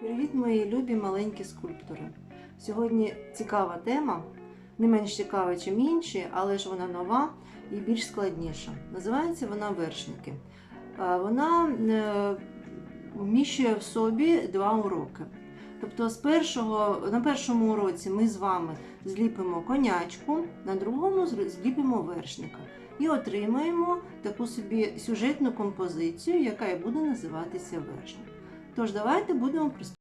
Привіт, мої любі маленькі скульптори. Сьогодні цікава тема, не менш цікава, ніж інші, але ж вона нова і більш складніша. Називається вона вершники. Вона е, вміщує в собі два уроки. Тобто, з першого, на першому уроці ми з вами зліпимо конячку, на другому зліпимо вершника і отримаємо таку собі сюжетну композицію, яка і буде називатися вершник. Тож давайте будемо приступати.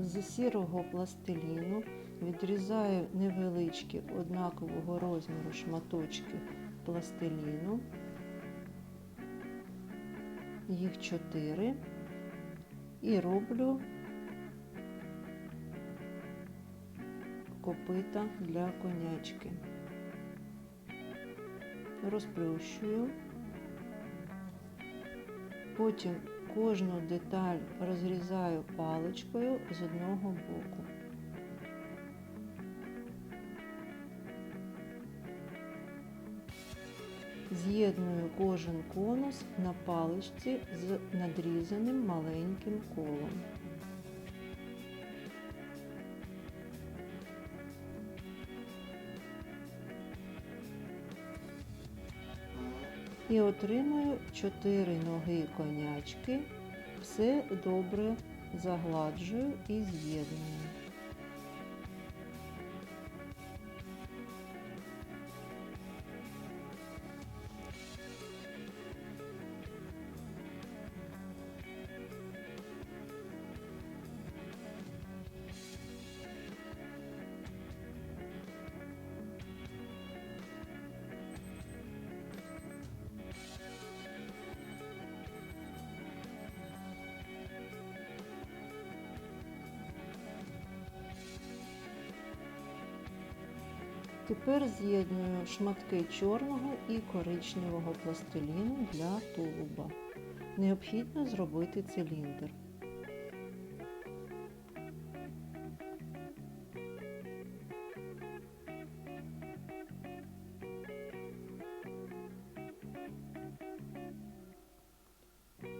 З сірого пластиліну відрізаю невеличкі однакового розміру шматочки пластиліну. Їх чотири і роблю копита для конячки. Розплющую. Потім кожну деталь розрізаю паличкою з одного боку. З'єдную кожен конус на паличці з надрізаним маленьким колом. І отримую 4 ноги конячки. Все добре загладжую і з'єдную. Тепер з'єдную шматки чорного і коричневого пластиліну для тулуба. Необхідно зробити циліндр.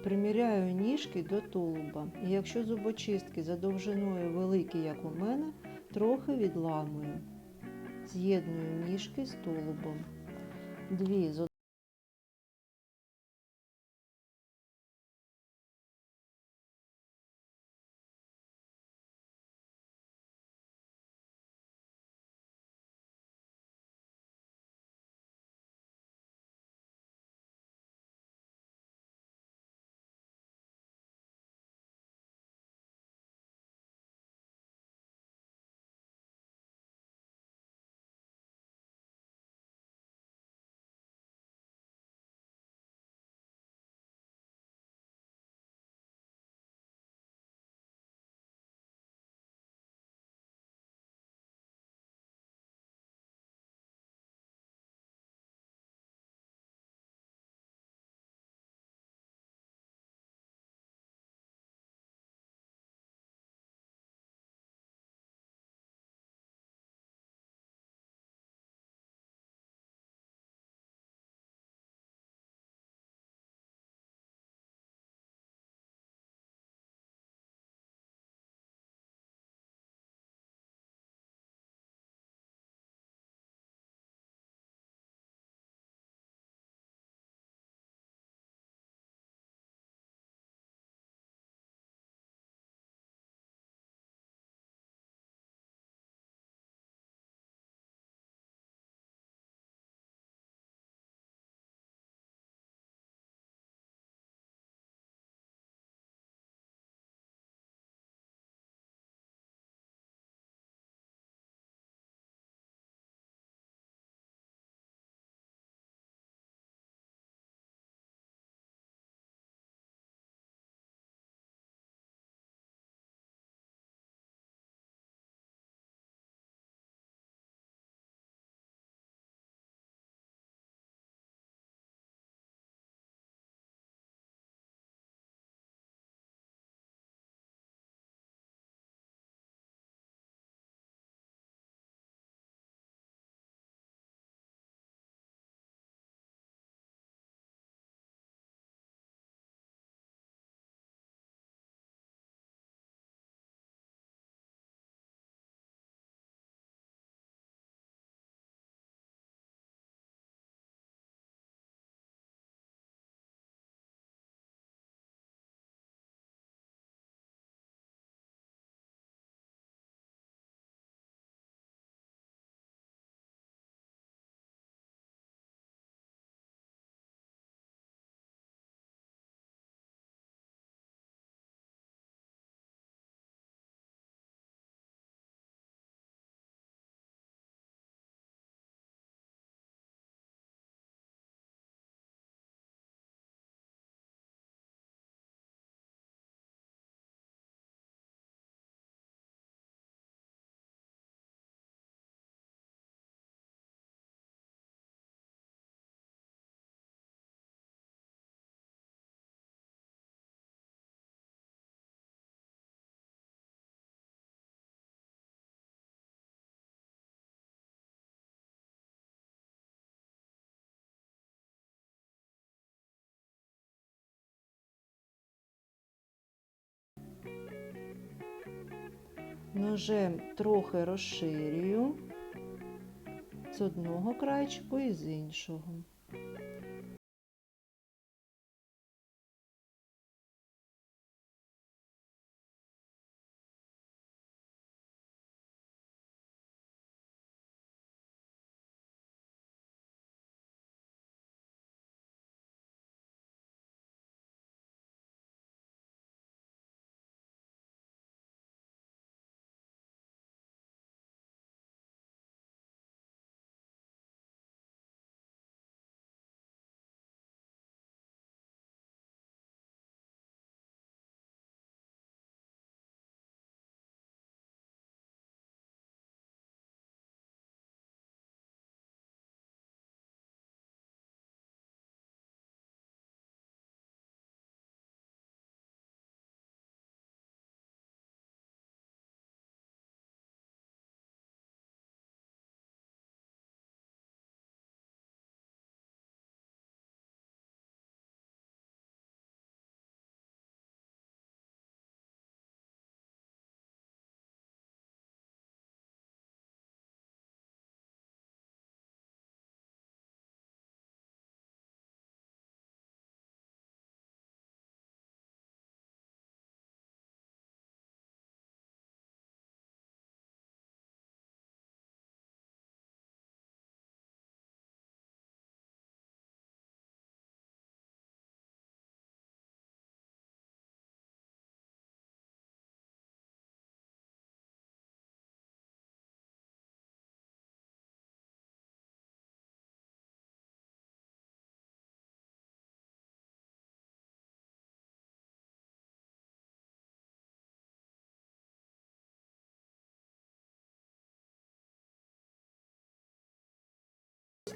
Приміряю ніжки до тулуба. І якщо зубочистки за довжиною великі, як у мене, трохи відламую. З'єдную ніжки з тулубом. Дві з Ножем трохи розширюю з одного крайчику і з іншого.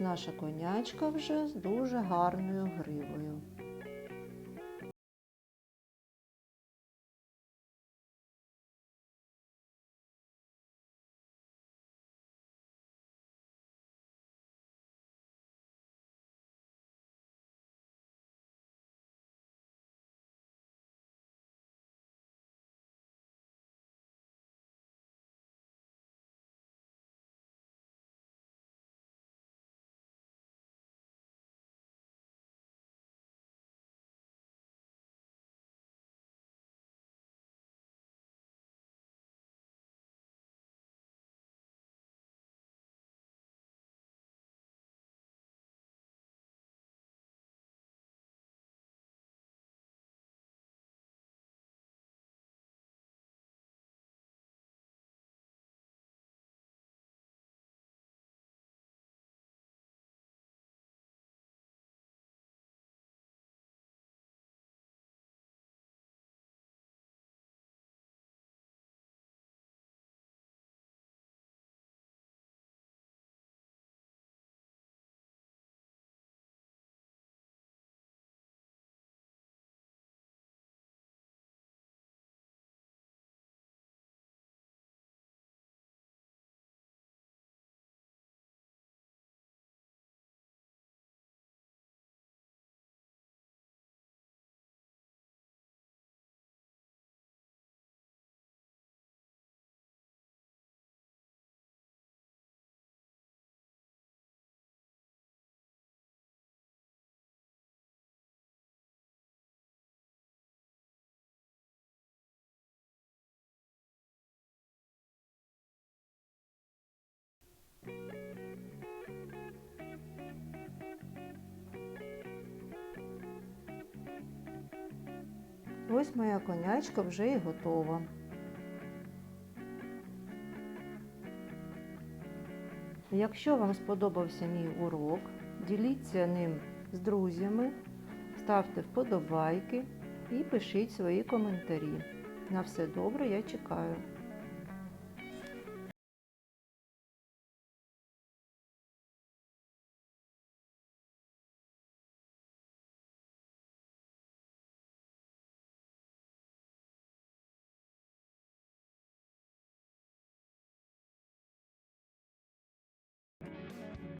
Наша конячка вже з дуже гарною гривою. Ось моя конячка вже і готова. Якщо вам сподобався мій урок, діліться ним з друзями, ставте вподобайки і пишіть свої коментарі. На все добре, я чекаю.